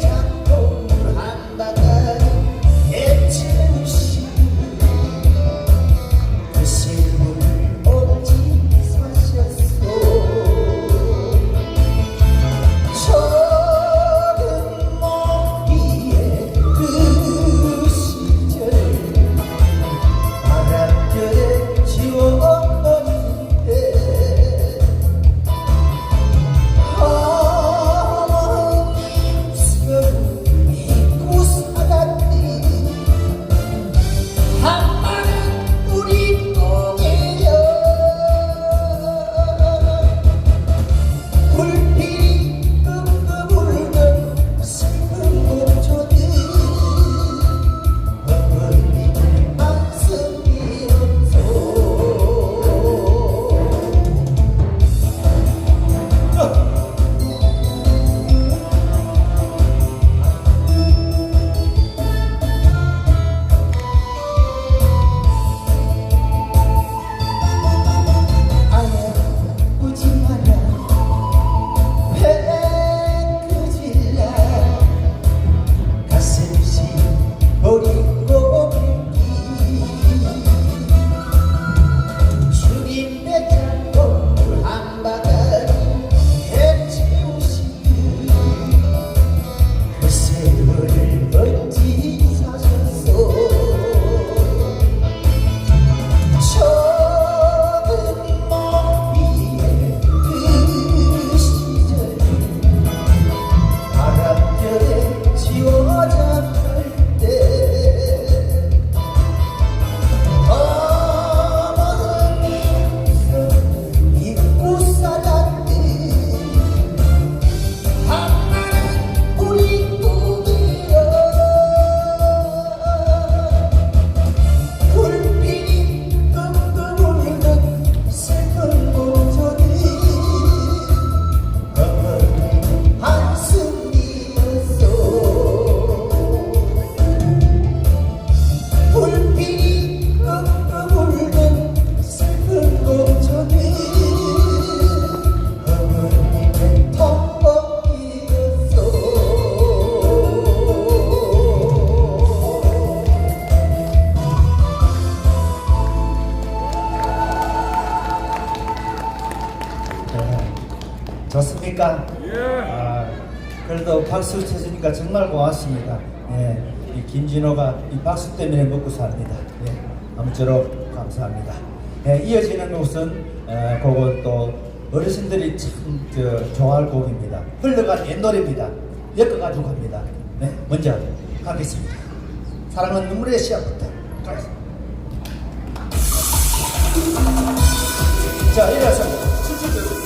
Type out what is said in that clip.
Jack. 좋습니까? 아, 그래도 박수 쳐주니까 정말 고맙습니다. 예, 이 김진호가 이 박수 때문에 먹고 삽니다. 예, 아무쪼록 감사합니다. 예, 이어지는 것은 어, 곡은 또 어르신들이 참 저, 좋아할 곡입니다. 흘러간 옛 노래입니다. 엮어가지고 갑니다. 네, 먼저 가겠습니다. 사랑은 눈물의 시작부터 가겠습니다. 자, 일어서 수줍어.